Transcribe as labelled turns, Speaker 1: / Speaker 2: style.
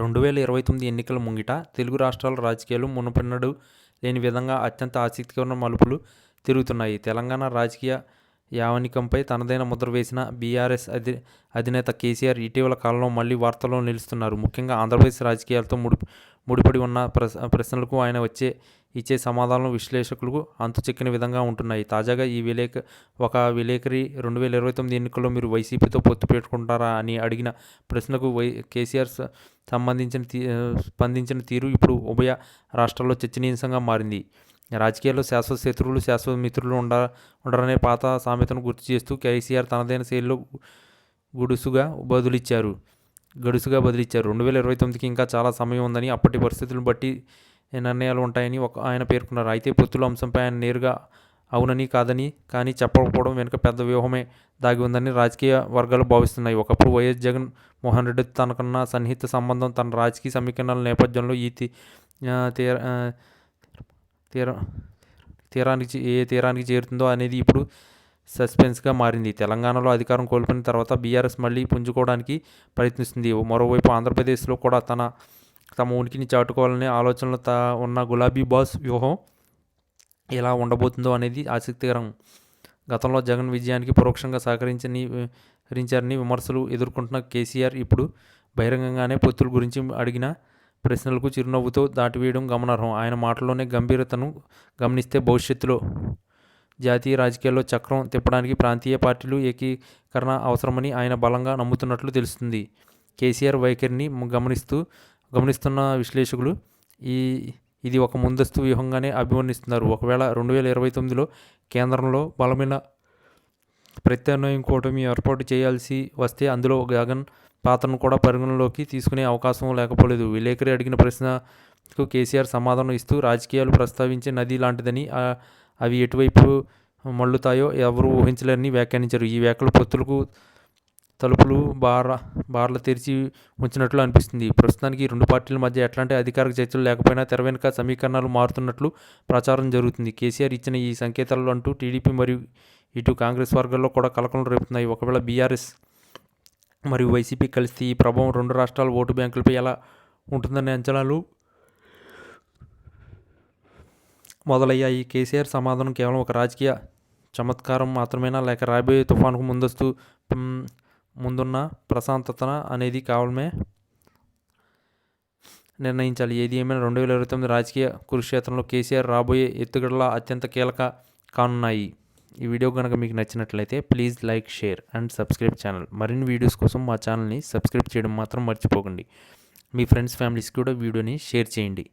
Speaker 1: రెండు వేల ఇరవై తొమ్మిది ఎన్నికల ముంగిట తెలుగు రాష్ట్రాల రాజకీయాలు మునుపెన్నడు లేని విధంగా అత్యంత ఆసక్తికరమైన మలుపులు తిరుగుతున్నాయి. తెలంగాణ రాజకీయ యావనికంపై తనదైన ముద్ర వేసిన బీఆర్ఎస్ అధి అధినేత కేసీఆర్ ఇటీవల కాలంలో మళ్ళీ వార్తల్లో నిలుస్తున్నారు. ముఖ్యంగా ఆంధ్రప్రదేశ్ రాజకీయాలతో ముడి ముడిపడి ఉన్న ప్రశ్నలకు ఆయన వచ్చే ఇచ్చే సమాధానాలు విశ్లేషకులకు అంతుచిక్కని విధంగా ఉంటున్నాయి. తాజాగా ఈ విలేక ఒక విలేకరి రెండు వేల ఇరవై తొమ్మిది ఎన్నికల్లో మీరు వైసీపీతో పొత్తు పెట్టుకుంటారా అని అడిగిన ప్రశ్నకు వై కేసీఆర్ సంబంధించిన తీ స్పందించిన తీరు ఇప్పుడు ఉభయ రాష్ట్రాల్లో చర్చనీయాంశంగా మారింది. రాజకీయాల్లో శాశ్వత శత్రువులు శాశ్వత మిత్రులు ఉండ ఉండరనే పాత సామెతను గుర్తు చేస్తూ కేసీఆర్ తనదైన శైలిలో గుడుసుగా బదులిచ్చారు. గడుసుగా బదిలిచ్చారు. రెండు వేల ఇరవై తొమ్మిదికి ఇంకా చాలా సమయం ఉందని అప్పటి పరిస్థితులను బట్టి నిర్ణయాలు ఉంటాయని ఒక ఆయన పేర్కొన్నారు. అయితే పొత్తుల అంశంపై ఆయన నేరుగా అవునని కాదని కానీ చెప్పకపోవడం వెనుక పెద్ద వ్యూహమే దాగి ఉందని రాజకీయ వర్గాలు భావిస్తున్నాయి. ఒకప్పుడు వైఎస్ జగన్ మోహన్ రెడ్డి తనకన్నా సన్నిహిత సంబంధం తన రాజకీయ సమీకరణల నేపథ్యంలో ఈ తీర తీర తీరానికి చే- ఏ తీరానికి చేరుతుందో అనేది ఇప్పుడు సస్పెన్స్గా మారింది. తెలంగాణలో అధికారం కోల్పోయిన తర్వాత బీఆర్ఎస్ మళ్ళీ పుంజుకోవడానికి ప్రయత్నిస్తుంది. మరోవైపు ఆంధ్రప్రదేశ్లో కూడా తన తమ ఉనికిని చాటుకోవాలనే ఆలోచనలు తా ఉన్న గులాబీ బాస్ వ్యూహం ఎలా ఉండబోతుందో అనేది ఆసక్తికరం. గతంలో జగన్ విజయానికి పరోక్షంగా సహకరించని రించారని విమర్శలు ఎదుర్కొంటున్న కేసీఆర్ ఇప్పుడు బహిరంగంగానే పొత్తుల గురించి అడిగిన ప్రశ్నలకు చిరునవ్వుతో దాటివేయడం గమనార్హం. ఆయన మాటల్లోనే గంభీరతను గమనిస్తే భవిష్యత్తులో జాతీయ రాజకీయాల్లో చక్రం తిప్పడానికి ప్రాంతీయ పార్టీలు ఏకీకరణ అవసరమని ఆయన బలంగా నమ్ముతున్నట్లు తెలుస్తుంది. కేసీఆర్ వైఖరిని గమనిస్తూ గమనిస్తున్న విశ్లేషకులు ఈ ఇది ఒక ముందస్తు వ్యూహంగానే అభివర్ణిస్తున్నారు. ఒకవేళ రెండు వేల ఇరవై తొమ్మిదిలో కేంద్రంలో బలమైన ప్రత్యామ్నాయం కూటమి ఏర్పాటు చేయాల్సి వస్తే అందులో జగన్ పాత్రను కూడా పరిగణలోకి తీసుకునే అవకాశం లేకపోలేదు. విలేకరి అడిగిన ప్రశ్నకు కేసీఆర్ సమాధానం ఇస్తూ రాజకీయాలు ప్రస్తావించే నది లాంటిదని అవి ఎటువైపు మళ్ళుతాయో ఎవరు ఊహించలేరని వ్యాఖ్యానించారు. ఈ వ్యాఖ్యలు పొత్తులకు తలుపులు బార బార్లు తెరిచి ఉంచినట్లు అనిపిస్తుంది. ప్రస్తుతానికి రెండు పార్టీల మధ్య ఎట్లాంటి అధికారిక చర్చలు లేకపోయినా తెర వెనుక సమీకరణాలు మారుతున్నట్లు ప్రచారం జరుగుతుంది. కేసీఆర్ ఇచ్చిన ఈ సంకేతాలు అంటూ టీడీపీ మరియు ఇటు కాంగ్రెస్ వర్గాల్లో కూడా కలకలం రేపుతున్నాయి. ఒకవేళ బీఆర్ఎస్ మరియు వైసీపీ కలిస్తే ఈ ప్రభావం రెండు రాష్ట్రాల ఓటు బ్యాంకులపై ఎలా ఉంటుందనే అంచనాలు మొదలయ్యాయి కేసీఆర్ సమాధానం కేవలం ఒక రాజకీయ చమత్కారం మాత్రమేనా? లేక రాబోయే తుఫానుకు ముందస్తు ముందున్న ప్రశాంతత అనేది కావడమే నిర్ణయించాలి. ఏది ఏమైనా రెండు వేల ఇరవై తొమ్మిది రాజకీయ కురుక్షేత్రంలో కేసీఆర్ రాబోయే ఎత్తుగడల అత్యంత కీలక కానున్నాయి. ఈ వీడియో కనుక మీకు నచ్చినట్లయితే please like share and subscribe channel. మరిన్ని వీడియోస్ కోసం మా ఛానల్ని సబ్స్క్రైబ్ చేయడం మాత్రం మర్చిపోకండి. మీ ఫ్రెండ్స్ ఫ్యామిలీస్కి కూడా వీడియోని షేర్ చేయండి.